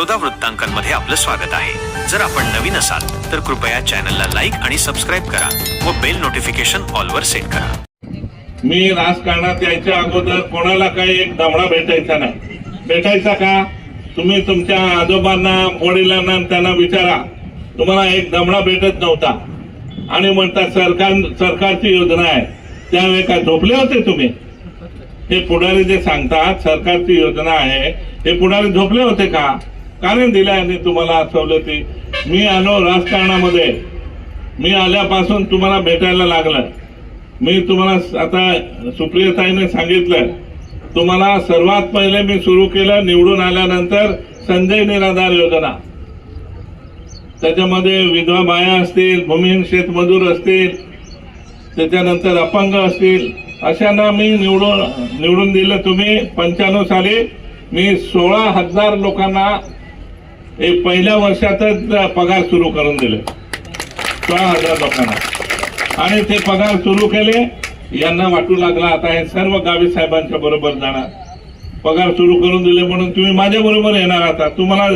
बडोदा वृत्तांकनमध्ये आपलं स्वागत आहे. जर आपण नवीन असाल तर कृपया चॅनलला लाईक आणि सबस्क्राईब करा व बेल नोटिफिकेशन ऑलवर सेट करा. मी राजकारणात यायच्या अगोदर कोणाला काही एक दमडा भेटायचा नाही. भेटायचा का? तुम्ही तुमच्या आजोबांना वडिलांना त्यांना विचारा. तुम्हाला एक दमडा भेटत नव्हता. आणि म्हणतात सरकार सरकारची योजना आहे. त्यावेळी काय झोपले होते तुम्ही? हे पुढारी जे सांगतात सरकारची योजना आहे हे पुढारी झोपले होते का? कारण दिल्या यांनी तुम्हाला सवलती मी आलो राजकारणामध्ये. मी आल्यापासून तुम्हाला भेटायला लागलं. मी तुम्हाला आता सुप्रियताईने सांगितलं. तुम्हाला सर्वात पहिले मी सुरू केलं निवडून आल्यानंतर संजय निराधार योजना. त्याच्यामध्ये विधवा बाया असतील भूमिहीन शेतमजूर असतील त्याच्यानंतर अपंग असतील. अशांना मी निवडून निवडून दिलं तुम्ही. पंच्याण्णव साली मी सोळा हजार लोकांना एक पहिल्या वर्षातच पगार सुरू करून दिले. सोळा हजार लोकांना. आणि ते पगार सुरू केले यांना वाटू लागला आता हे सर्व गावी साहेबांच्या बरोबर जाणार. पगार सुरू करून दिले म्हणून तुम्ही माझ्या बरोबर येणार आता. तुम्हाला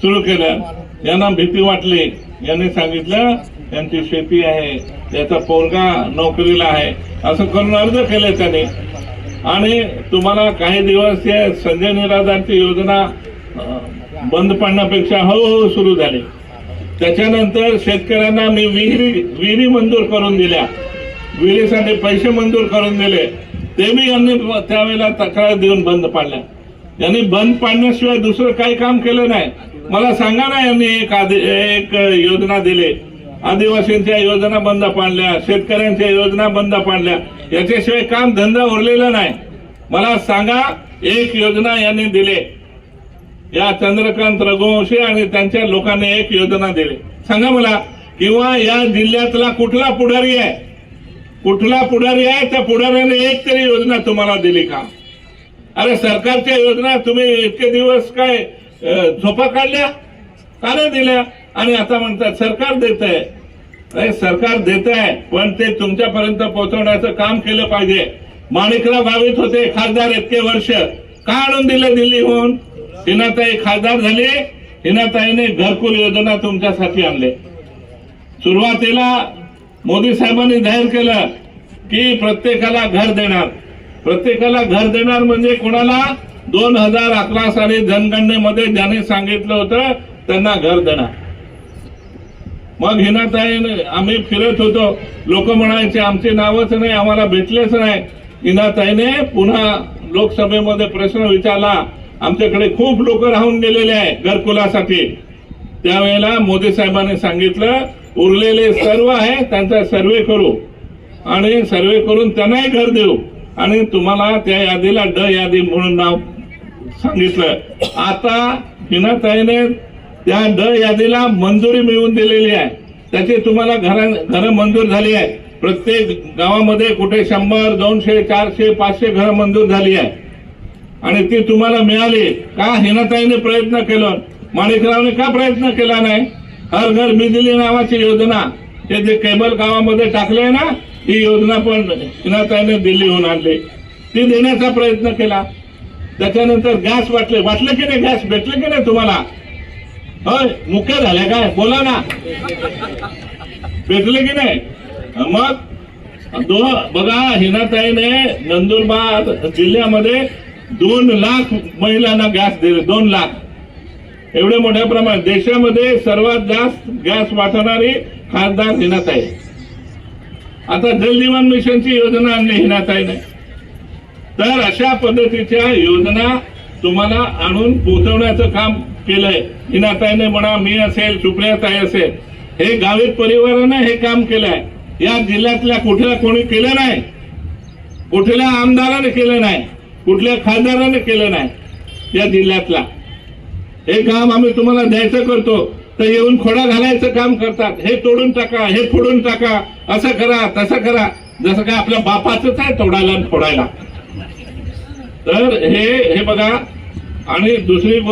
सुरू केलं यांना भीती वाटली. यांनी सांगितलं यांची शेती आहे याचा पोरगा नोकरीला आहे. असं करून अर्ज केले त्यांनी. आणि तुम्हाला काही दिवस संजय निराधारची योजना बंद पाडण्यापेक्षा हळूहळू हो, हो, सुरू झाली. त्याच्यानंतर शेतकऱ्यांना मी विहिरी विहिरी मंजूर करून दिल्या. विहिरीसाठी पैसे मंजूर करून दिले. ते मी यांनी त्यावेळेला तक्रार देऊन बंद पाडल्या. यांनी बंद पाडण्याशिवाय दुसरं काही काम केलं नाही. मला सांगा ना यांनी एक आदि एक योजना दिली. आदिवासींच्या योजना बंद पाडल्या शेतकऱ्यांच्या योजना बंद पाडल्या. याच्याशिवाय काम धंदा उरलेला नाही. मला सांगा एक योजना यांनी दिली. या चंद्रकांत रघुवंशी आणि त्यांच्या लोकांनी एक योजना दिली. सांगा मला किंवा या जिल्ह्यातला कुठला पुढारी आहे? कुठला पुढारी आहे? त्या पुढाऱ्याने एक तरी योजना तुम्हाला दिली का? अरे सरकारच्या योजना तुम्ही इतके दिवस काय झोपा काढल्या? का नाही दिल्या? आणि आता म्हणतात सरकार देत आहे अरे सरकार देत आहे पण ते तुमच्यापर्यंत पोहोचवण्याचं काम केलं पाहिजे. माणिकराव गावित होते खासदार इतके वर्ष. का आणून दिले दिल्लीहून? हिनाताई खासदार झाले हिनाताईने घरकुल योजना तुमच्यासाठी आणले. सुरुवातीला मोदी साहेबांनी जाहीर केलं की प्रत्येकाला घर देणार. प्रत्येकाला घर देणार म्हणजे कोणाला? दोन हजार अकरा साली जनगणनेमध्ये ज्याने सांगितलं होतं त्यांना घर देणार. मग हिनाताईने आम्ही फिरत होतो. लोक म्हणायचे आमचे नावच नाही आम्हाला भेटलेच नाही. हिनाताईने पुन्हा लोकसभेमध्ये प्रश्न विचारला. आमच्याकडे खूप लोक राहून गेलेले आहे घरकुलासाठी. त्यावेळेला मोदी साहेबांनी सांगितलं उरलेले सर्व आहे त्यांचा सर्वे करू. आणि सर्वे करून त्यांनाही घर देऊ. आणि तुम्हाला त्या यादीला ड यादी म्हणून नाव सांगितलं. आता हिनाताईने त्या ड यादीला मंजुरी मिळवून दिलेली आहे. त्याची तुम्हाला घर घरं मंजूर झाली आहे प्रत्येक गावामध्ये कुठे शंभर दोनशे चारशे पाचशे घरं मंजूर झाली आहे आणि ती तुम्हाला मिळाली. का हिनाताईने प्रयत्न केलं? माणिकरावने का प्रयत्न केला नाही? हर घर बिजली नावाची योजना. हे जे केबल गावामध्ये टाकले ना ही योजना पण हिनाताईने दिल्लीहून आणली. ती देण्याचा प्रयत्न केला. त्याच्यानंतर गॅस वाटले. वाटले की नाही गॅस? भेटले की नाही तुम्हाला? होय? मुख्य झाले काय? बोला ना. भेटले की नाही? मग दो बघा हिनाताईने नंदुरबार जिल्ह्यामध्ये दोन लाख महिलांना गॅस दिले दोन लाख. एवढे मोठ्या प्रमाणात देशामध्ये सर्वात जास्त गॅस वाटणारी खासदार हिनाताई आता जल जीवन मिशनची योजना आणली हिनाताईने तर अशा पद्धतीच्या योजना तुम्हाला आणून पोहोचवण्याचं काम केलंय. हिनाताईने म्हणा मी असेल सुप्रियाताई असेल हे गावित परिवाराने हे काम केलंय. या जिल्ह्यातल्या कुठल्या कोणी केलं नाही? कुठल्या आमदाराने केलं नाही? कुठल्या खासदाराने केलं नाही या जिल्ह्यातला. हे काम आम्ही तुम्हाला द्यायचं करतो तर येऊन खोडा घालायचं काम करतात. हे तोडून टाका हे फोडून टाका असं करा तसं करा. जसं काय आपल्या बापाचंच आहे तोडायला फोडायला. तर हे हे बघा. आणि दुसरी गोष्ट